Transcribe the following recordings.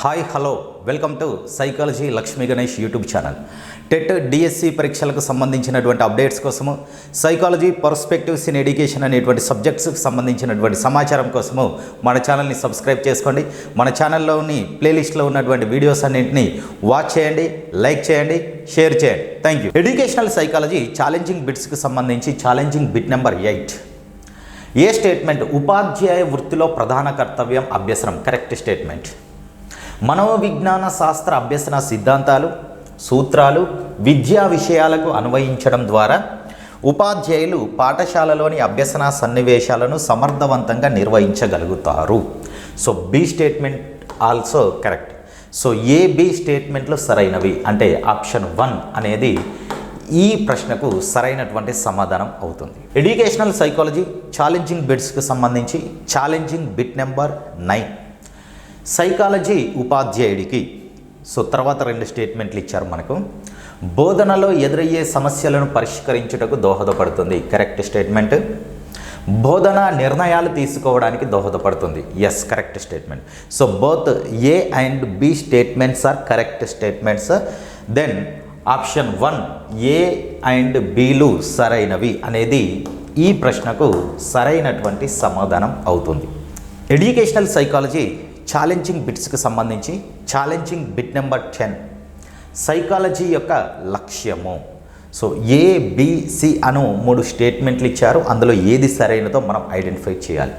Hi hello. Welcome to psychology Lakshmi Ganesh YouTube channel. TET DSC పరీక్షలకు సంబంధించినటువంటి updates కోసము psychology perspectives in education అనేటువంటి సబ్జెక్ట్స్కి సంబంధించినటువంటి సమాచారం కోసము మన ఛానల్ని సబ్స్క్రైబ్ చేసుకోండి. మన ఛానల్లోని ప్లేలిస్ట్లో ఉన్నటువంటి వీడియోస్ అన్నింటినీ వాచ్ చేయండి లైక్ చేయండి షేర్ చేయండి. Thank you educational psychology challenging బిట్స్కి సంబంధించి challenging bit number eight. A statement ఉపాధ్యాయ వృత్తిలో ప్రధాన కర్తవ్యం? అభ్యసనం. Correct statement. మనోవిజ్ఞాన శాస్త్ర అభ్యసన సిద్ధాంతాలు సూత్రాలు విద్యా విషయాలకు అన్వయించడం ద్వారా ఉపాధ్యాయులు పాఠశాలలోని అభ్యసన సన్నివేశాలను సమర్థవంతంగా నిర్వహించగలుగుతారు. So B statement also correct. So A B స్టేట్మెంట్లు సరైనవి? అంటే ఆప్షన్ వన్ అనేది ఈ ప్రశ్నకు సరైనటువంటి సమాధానం అవుతుంది. ఎడ్యుకేషనల్ సైకాలజీ ఛాలెంజింగ్ బిట్స్కి సంబంధించి challenging bit number nine. Psychology ఉపాధ్యాయుడికి. సో తర్వాత రెండు స్టేట్మెంట్లు ఇచ్చారు మనకు. బోధనలో ఎదురయ్యే సమస్యలను పరిష్కరించుటకు దోహదపడుతుంది. Correct statement. బోధన నిర్ణయాలు తీసుకోవడానికి దోహదపడుతుంది. Yes correct statement. So both A and B statements are correct statements then option one A and బిలు సరైనవి అనేది ఈ ప్రశ్నకు సరైనటువంటి సమాధానం అవుతుంది. ఎడ్యుకేషనల్ సైకాలజీ ఛాలెంజింగ్ బిట్స్కి సంబంధించి challenging bit number ten psychology యొక్క లక్ష్యము. సో ఏ బిసి అను మూడు స్టేట్మెంట్లు ఇచ్చారు. అందులో ఏది సరైనదో మనం ఐడెంటిఫై చేయాలి.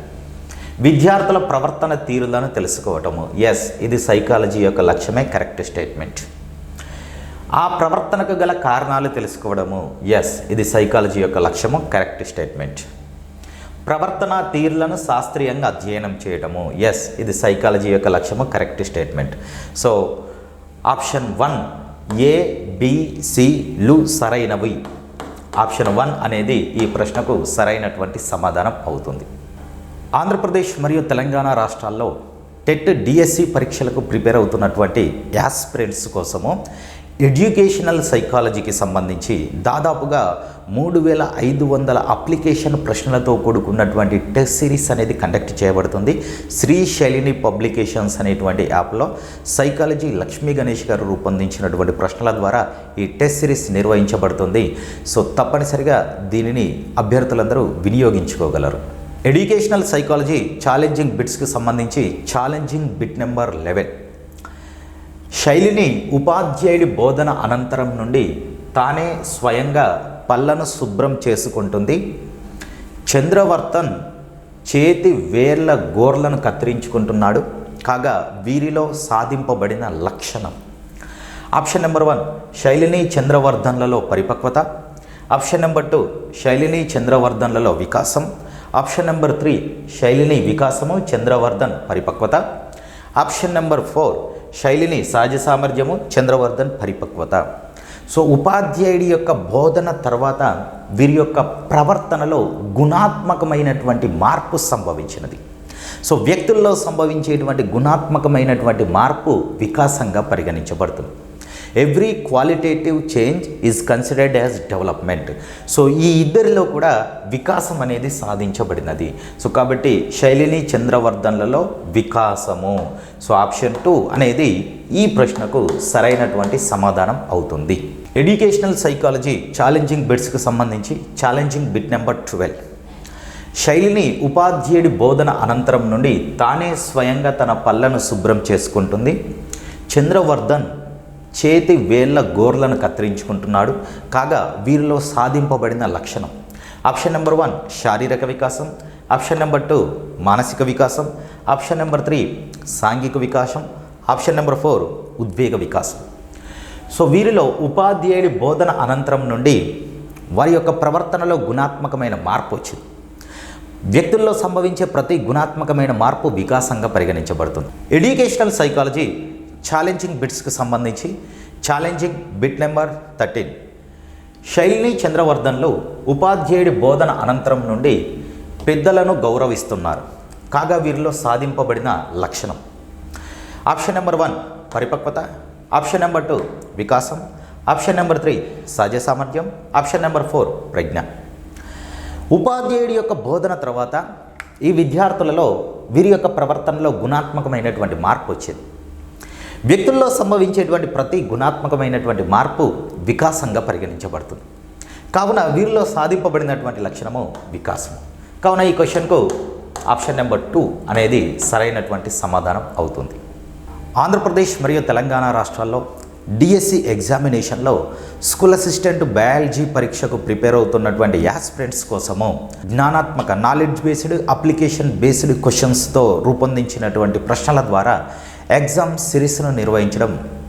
విద్యార్థుల ప్రవర్తన తీరులను తెలుసుకోవటము. ఎస్ ఇది సైకాలజీ యొక్క లక్ష్యమే కరెక్ట్ స్టేట్మెంట్ ఆ ప్రవర్తనకు గల కారణాలు తెలుసుకోవడము. ఎస్ ఇది సైకాలజీ యొక్క లక్ష్యము కరెక్ట్ స్టేట్మెంట్ ప్రవర్తన తీరులను శాస్త్రీయంగా అధ్యయనం చేయడము ఎస్ ఇది సైకాలజీ యొక్క లక్ష్యము correct statement so option one A బిసిలు సరైనవి. ఆప్షన్ వన్ అనేది ఈ ప్రశ్నకు సరైనటువంటి సమాధానం అవుతుంది. ఆంధ్రప్రదేశ్ మరియు తెలంగాణ రాష్ట్రాల్లో టెట్ డిఎస్సి పరీక్షలకు ప్రిపేర్ అవుతున్నటువంటి యాస్పిరెంట్స్ కోసము ఎడ్యుకేషనల్ సైకాలజీకి సంబంధించి దాదాపుగా మూడు వేల ఐదు వందల అప్లికేషన్ ప్రశ్నలతో కూడుకున్నటువంటి టెస్ట్ సిరీస్ అనేది కండక్ట్ చేయబడుతుంది. శ్రీ శైలిని పబ్లికేషన్స్ అనేటువంటి యాప్లో సైకాలజీ లక్ష్మీ గణేష్ గారు రూపొందించినటువంటి ప్రశ్నల ద్వారా ఈ టెస్ట్ సిరీస్ నిర్వహించబడుతుంది. సో తప్పనిసరిగా దీనిని అభ్యర్థులందరూ వినియోగించుకోగలరు. ఎడ్యుకేషనల్ సైకాలజీ ఛాలెంజింగ్ బిట్స్కి సంబంధించి ఛాలెంజింగ్ బిట్ నెంబర్ లెవెన్. శైలిని ఉపాధ్యాయుడి బోధన అనంతరం నుండి తానే స్వయంగా పళ్ళను శుభ్రం చేసుకుంటుంది. చంద్రవర్తన్ చేతి వేర్ల గోర్లను కత్తిరించుకుంటున్నాడు. కాగా వీరిలో సాధింపబడిన లక్షణం. ఆప్షన్ నెంబర్ వన్ శైలిని చంద్రవర్ధన్లలో పరిపక్వత. ఆప్షన్ నెంబర్ టూ శైలిని చంద్రవర్ధన్లలో వికాసం. ఆప్షన్ నెంబర్ త్రీ శైలిని వికాసము చంద్రవర్ధన్ పరిపక్వత. ఆప్షన్ నెంబర్ ఫోర్ శైలిని సహజ సామర్థ్యము చంద్రవర్ధన్ పరిపక్వత. సో ఉపాధ్యాయుడి యొక్క బోధన తర్వాత వీరి యొక్క ప్రవర్తనలో గుణాత్మకమైనటువంటి మార్పు సంభవించినది. సో వ్యక్తుల్లో సంభవించేటువంటి గుణాత్మకమైనటువంటి మార్పు వికాసంగా పరిగణించబడుతుంది. Every qualitative change is considered as development so ఈ ఇద్దరిలో కూడా వికాసం అనేది సాధించబడినది. సో కాబట్టి శైలిని చంద్రవర్ధన్లలో వికాసము. సో ఆప్షన్ టూ అనేది ఈ ప్రశ్నకు సరైనటువంటి సమాధానం అవుతుంది. ఎడ్యుకేషనల్ సైకాలజీ ఛాలెంజింగ్ బిట్స్కి సంబంధించి ఛాలెంజింగ్ బిట్ నెంబర్ ట్వెల్వ్ శైలిని ఉపాధ్యాయుడి బోధన అనంతరం నుండి తానే స్వయంగా తన పళ్ళను శుభ్రం చేసుకుంటుంది. చంద్రవర్ధన్ చేతి వేళ్ళ గోర్లను కత్తిరించుకుంటున్నాడు. కాగా వీరిలో సాధింపబడిన లక్షణం. ఆప్షన్ నెంబర్ వన్ శారీరక వికాసం. ఆప్షన్ నెంబర్ టూ మానసిక వికాసం. ఆప్షన్ నెంబర్ త్రీ సాంఘిక వికాసం. ఆప్షన్ నెంబర్ ఫోర్ ఉద్వేగ వికాసం. సో వీరిలో ఉపాధ్యాయుడి బోధన అనంతరం నుండి వారి యొక్క ప్రవర్తనలో గుణాత్మకమైన మార్పు వచ్చింది. వ్యక్తుల్లో సంభవించే ప్రతి గుణాత్మకమైన మార్పు వికాసంగా పరిగణించబడుతుంది. ఎడ్యుకేషనల్ సైకాలజీ ఛాలెంజింగ్ బిట్స్కి సంబంధించి ఛాలెంజింగ్ బిట్ నెంబర్ థర్టీన్ శైలిని చంద్రవర్ధన్లు ఉపాధ్యాయుడి బోధన అనంతరం నుండి పెద్దలను గౌరవిస్తున్నారు కాగా వీరిలో సాధింపబడిన లక్షణం ఆప్షన్ నెంబర్ వన్ పరిపక్వత ఆప్షన్ నెంబర్ టూ వికాసం ఆప్షన్ నెంబర్ త్రీ సహజ సామర్థ్యం ఆప్షన్ నెంబర్ ఫోర్ ప్రజ్ఞ ఉపాధ్యాయుడి యొక్క బోధన తర్వాత ఈ విద్యార్థులలో వీరి యొక్క ప్రవర్తనలో గుణాత్మకమైనటువంటి మార్పు వచ్చింది. వ్యక్తుల్లో సంభవించేటువంటి ప్రతి గుణాత్మకమైనటువంటి మార్పు వికాసంగా పరిగణించబడుతుంది. కావున వీరిలో సాధింపబడినటువంటి లక్షణము వికాసము. కావున ఈ క్వశ్చన్కు ఆప్షన్ నెంబర్ టూ అనేది సరైనటువంటి సమాధానం అవుతుంది. ఆంధ్రప్రదేశ్ మరియు తెలంగాణ రాష్ట్రాల్లో డిఎస్సి ఎగ్జామినేషన్లో స్కూల్ అసిస్టెంట్ బయాలజీ పరీక్షకు ప్రిపేర్ అవుతున్నటువంటి యాస్పిరెంట్స్ కోసము జ్ఞానాత్మక నాలెడ్జ్ బేస్డ్ అప్లికేషన్ బేస్డ్ క్వశ్చన్స్తో రూపొందించినటువంటి ప్రశ్నల ద్వారా ఎగ్జామ్ సిరీస్ను నిర్వహించడం